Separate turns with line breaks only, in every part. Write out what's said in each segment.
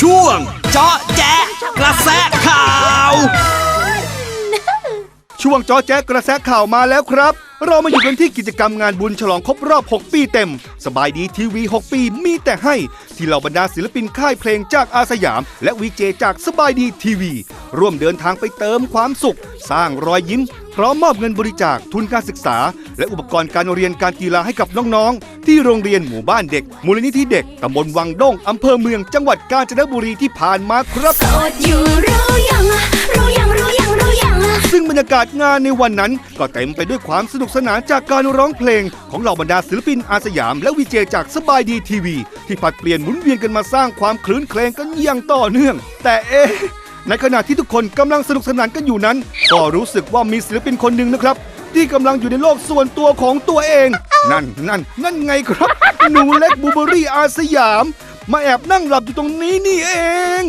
ช่วงเจาะแจ๊ะกระแสข่าว
ช่วงจอแจ๊กกระแสข่าวมาแล้วครับ เรามาอยู่กันที่กิจกรรมงานบุญฉลองครบรอบ 6 ปีเต็ม สบายดีทีวี 6 ปีมีแต่ให้ ที่เหล่าบรรดาศิลปินค่ายเพลงจากอาสยาม และวีเจจากสบายดีทีวี ร่วมเดินทางไปเติมความสุข สร้างรอยยิ้ม พร้อมมอบเงินบริจาคทุนการศึกษา และอุปกรณ์การเรียนการกีฬาให้กับน้องๆ ที่โรงเรียนหมู่บ้านเด็ก มูลนิธิเด็กตำบลวังด้งอำเภอเมืองจังหวัดกาญจนบุรีที่ผ่านมาครับ
ยา
กาศงานในวันนั้น ก็เต็มไปด้วยความสนุกสนานจากการร้องเพลง ของเหล่าบรรดาศิลปินอาสยาม และวีเจจากสบายดีทีวี ที่ผลัดเปลี่ยนหมุนเวียนกันมาสร้างความคลื้นเครงกันอย่างต่อเนื่อง แต่เอ๊ะในขณะที่ทุกคนกำลังสนุกสนานกันอยู่นั้น ก็รู้สึกว่ามีศิลปินคนหนึ่งนะครับ ที่กำลังอยู่ในโลกส่วนตัวของตัวเอง นั่นนั่นนั่นไงครับ หนูเล็กบูเบอรี่อาสยาม มาแอบนั่งหลับอยู่ตรงนี้นี่เอง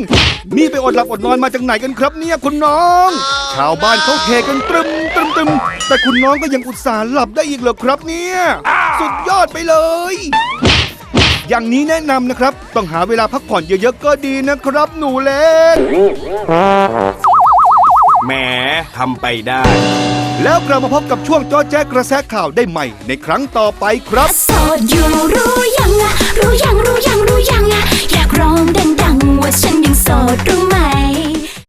นี่ไปอดหลับอดนอนมาจากไหนกันครับเนี่ยคุณน้อง ชาวบ้านเขาเฮกันตรึมตรึมตรึมแต่คุณน้องก็ยังอุตส่าห์หลับได้อีกเหรอครับเนี่ย สุดยอดไปเลย อย่างนี้แนะนำนะครับ ต้องหาเวลาพักผ่อนเยอะๆก็ดีนะครับ หนูเล็ก
แหมทำไปได้
แล้วกลับมาพบกับช่วงจอแจ๊กกระแสข่าวได้ใหม่ในครั้งต่อไปครับ
โสดอยู่รู้ยังอะรู้ยัง